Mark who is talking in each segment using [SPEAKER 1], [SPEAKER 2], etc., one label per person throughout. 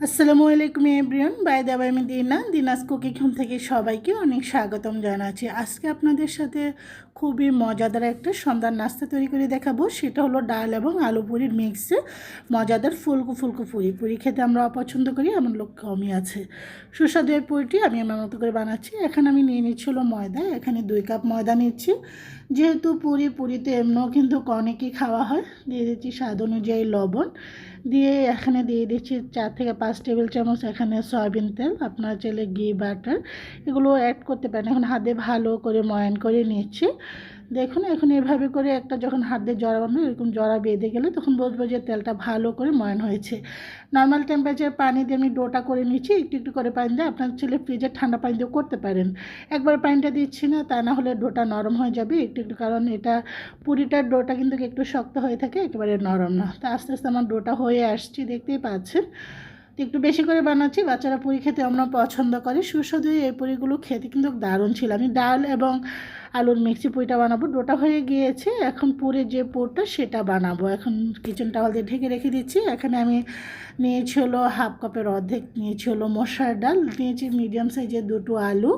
[SPEAKER 1] আসসালামু আলাইকুম everyone. By দাবা আমি দিনা। দিনাস কুকিং হোম থেকে সবাইকে অনেক স্বাগতম জানাচ্ছি। আজকে আপনাদের সাথে খুবই মজাদার একটা সন্ধ্যার নাস্তা তৈরি করে দেখাবো। সেটা হলো ডাল এবং আলু পুরির মিক্সে মজাদার ফুলকু ফুলকু পুরি। পুরি খেতে আমরা অপছন্দ করি, এমন লোক কমই আছে। সুস্বাদু এই পুরিটি আমি আমার মতো করে বানাচ্ছি। এখানে আমি নিয়ে নিচ্ছি হলো ময়দা। এখানে দুই কাপ ময়দা নিচ্ছি। যেহেতু পুরি, পুরিতে এমনও কিন্তু অনেকই খাওয়া হয়, দিয়ে দিচ্ছি স্বাদ অনুযায়ী লবণ। দিয়ে এখানে দিয়ে দিচ্ছি চার থেকে পাঁচ টেবিল চামচ এখানে সয়াবিন তেল, আপনার চাইলে ঘি, বাটার এগুলো অ্যাড করতে পারেন। এখন হাতে ভালো করে ময়ান করে নিচ্ছি দেখুন, এখন এভাবে করে একটা যখন হাত দিয়ে জড়া বানানো এরকম জড়া বেঁধে গেলে তখন বুঝব যে তেলটা ভালো করে ময়ান হয়েছে। নর্মাল টেম্পারেচার পানি দিয়ে আমি ডোটা করে নিচ্ছি একটু একটু করে পানি দিয়ে আপনার ছেলে ফ্রিজে ঠান্ডা পানি দিয়ে করতে পারেন। একবার পানিটা দিচ্ছি না, তা না হলে ডোটা নরম হয়ে যাবে, একটু একটু, কারণ এটা পুরিটার ডোটা কিন্তু একটু শক্ত হয়ে থাকে, একেবারে নরম না। তা আস্তে আস্তে আমার ডোটা হয়ে আসছি, দেখতেই পাচ্ছেন। তো একটু বেশি করে বানাচ্ছি। বাচ্চারা পুরি খেতে আমরা পছন্দ করি। সুস্বাদু এই পুরিগুলো খেতে কিন্তু দারুণ ছিল। আমি ডাল এবং আলুর মিক্সি পুরিটা বানাবো। ডোটা হয়ে গিয়েছে। এখন পুরের যে পুরটা সেটা বানাবো। এখন কিচেন টাওয়াল দিয়ে ঢেকে রেখে দিচ্ছি। এখানে আমি নিয়েছি হলো হাফ কাপের অর্ধেক নিয়েছি হলো মশার ডাল। নিয়েছি মিডিয়াম সাইজের দুটো আলু।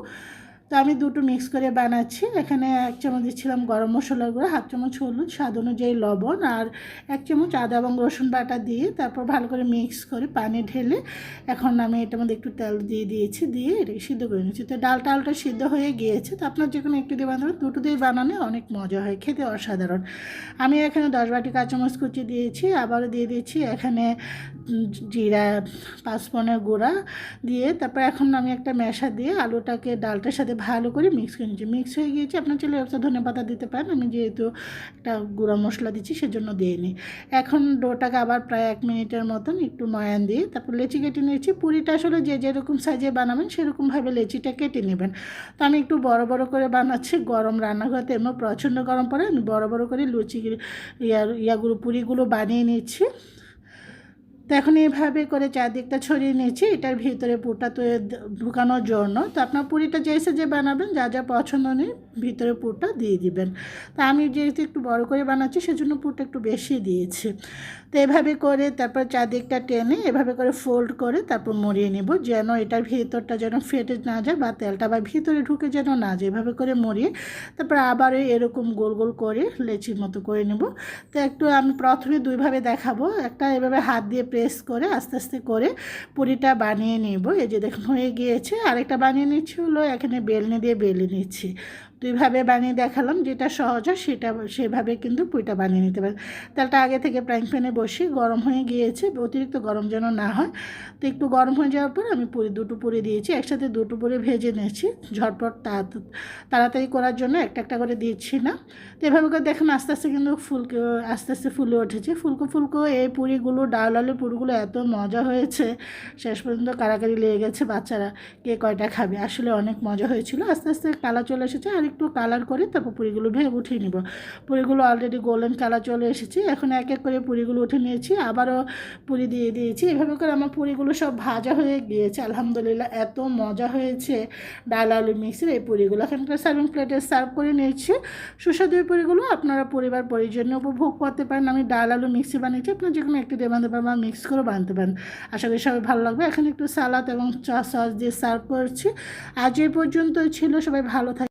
[SPEAKER 1] তো আমি দুটো মিক্স করে বানাচ্ছি। এখানে এক চামচ দিচ্ছিলাম গরম মশলার গুঁড়ো, হাফ চামচ হলুদ, স্বাদ অনুযায়ী লবণ আর এক চামচ আদা এবং রসুন বাটা দিয়ে তারপর ভালো করে মিক্স করে পানি ঢেলে এখন আমি এটার মধ্যে একটু তেল দিয়ে দিয়েছি, দিয়ে এটাকে সিদ্ধ করে নিচ্ছি। তো ডাল টালটা সিদ্ধ হয়ে গিয়েছে। তো আপনার যে কোনো একটু দিয়ে বানাবেন দুটো দিয়ে বানালে অনেক মজা হয়, খেতে অসাধারণ। আমি এখানে দশ বাটি কাঁচামচ কুচি দিয়েছি, আবারও দিয়ে দিয়েছি এখানে জিরা, পাঁচফোড়নের গুঁড়া দিয়ে তারপর এখন আমি একটা মেশা দিয়ে আলুটাকে ডালটার সাথে ভালো করে মিক্স করে নিচ্ছি মিক্স হয়ে গিয়েছে, আপনার চলে একটা ধনে পাতা দিতে পারেন। আমি যেহেতু একটা গুঁড়া মশলা দিচ্ছি, সেজন্য দিইনি। এখন ডোটাকে আবার প্রায় এক মিনিটের মতন একটু ময়ান দিয়ে তারপর লেচি কেটে নিয়েছি। পুরিটা আসলে যে যেরকম সাইজে বানাবেন, সেরকমভাবে লেচিটা কেটে নেবেন। তো আমি একটু বড় বড় করে বানাচ্ছি, গরম রান্নাঘরতে এমন প্রচণ্ড গরম পড়ে, আমি বড় বড় করে লুচি, ইয়ার ইয়াগুলো পুরিগুলো বানিয়ে নিচ্ছি। তো এখন এইভাবে করে চারদিকটা ছড়িয়ে নিয়েছি, এটার ভিতরে পুরটা তো ঢুকানোর জন্য। তো আপনার পুরিটা যে যে বানাবেন, যা যা পছন্দ নেই ভিতরে পুরটা দিয়ে দিবেন। তা আমি যেহেতু একটু বড় করে বানাচ্ছি, সেজন্য পুরটা একটু বেশি দিয়েছি। তো এভাবে করে তারপর চারদিকটা টেনে এভাবে করে ফোল্ড করে তারপর মরিয়ে নেব, যেন এটার ভিতরটা যেন ফেটে না যায় বা তেলটা বা ভিতরে ঢুকে যেন না যায়। এভাবে করে মরিয়ে তারপর আবার এরকম গোল গোল করে লেচির মতো করে নেব। তো একটু আমি প্রথমে দুইভাবে দেখাবো। একটা এভাবে হাত দিয়ে প্রেস করে আস্তে আস্তে করে পুরিটা বানিয়ে নেব। এই যে দেখুন, হয়ে গিয়েছে। আরেকটা বানিয়ে নিচ্ছি হলো, এখানে বেলনি দিয়ে বেলে নিচ্ছি। দুইভাবে বানিয়ে দেখালাম, যেটা সহজ হয় সেটা সেভাবে কিন্তু পুরিটা বানিয়ে নিতে পারেন। তেলটা আগে থেকে প্যান প্যানে বসি গরম হয়ে গিয়েছে, অতিরিক্ত গরম যেন না হয়। তো একটু গরম হয়ে যাওয়ার পর আমি পুরি, দুটো পুরি দিয়েছি, একসাথে দুটো পুরি ভেজে নিয়েছি, ঝটপট তাড়াতাড়ি করার জন্য একটা একটা করে দিচ্ছি না। তো এভাবে করে দেখুন আস্তে আস্তে কিন্তু ফুলকে, আস্তে আস্তে ফুলে উঠেছে। ফুলকো ফুলকো এই পুরিগুলো, ডাল আলু পুরিগুলো এত মজা হয়েছে, শেষ পর্যন্ত কারাকারি লেগে গেছে বাচ্চারা, কে কয়টা খাবে? আসলে অনেক মজা হয়েছিল। আস্তে আস্তে কালার চলে এসেছে আর একটু কালার করে তারপর পুরিগুলো ভেঙে উঠিয়ে নিব। পুরিগুলো অলরেডি গোল্ডেন কালার চলে এসেছে। এখন এক এক করে পুরিগুলো উঠে নিয়েছি। আবারও পুরি দিয়ে দিয়েছি। এভাবে করে আমার পুরিগুলো সব ভাজা হয়ে গিয়েছে। আলহামদুলিল্লাহ এত মজা হয়েছে ডাল আলু মিক্সের এই পুরিগুলো। এখানকার সার্ভিং প্লেটে সার্ভ করে নিয়েছি। সুস্বাদু এই পুরিগুলো আপনারা পরিবার পরিজন্য উপভোগ করতে পারেন। আমি ডাল আলু মিক্সি বানিয়েছি। আপনার যে কোনো একটি দিয়ে বানাতে পারেন বা মিক্স করে বানাতে পারেন। আশা করি সবাই ভালো লাগবে। এখানে একটু সালাদ এবং চা সস দিয়ে সার্ভ করছি। আজ এই পর্যন্ত ছিল। সবাই ভালো থাকে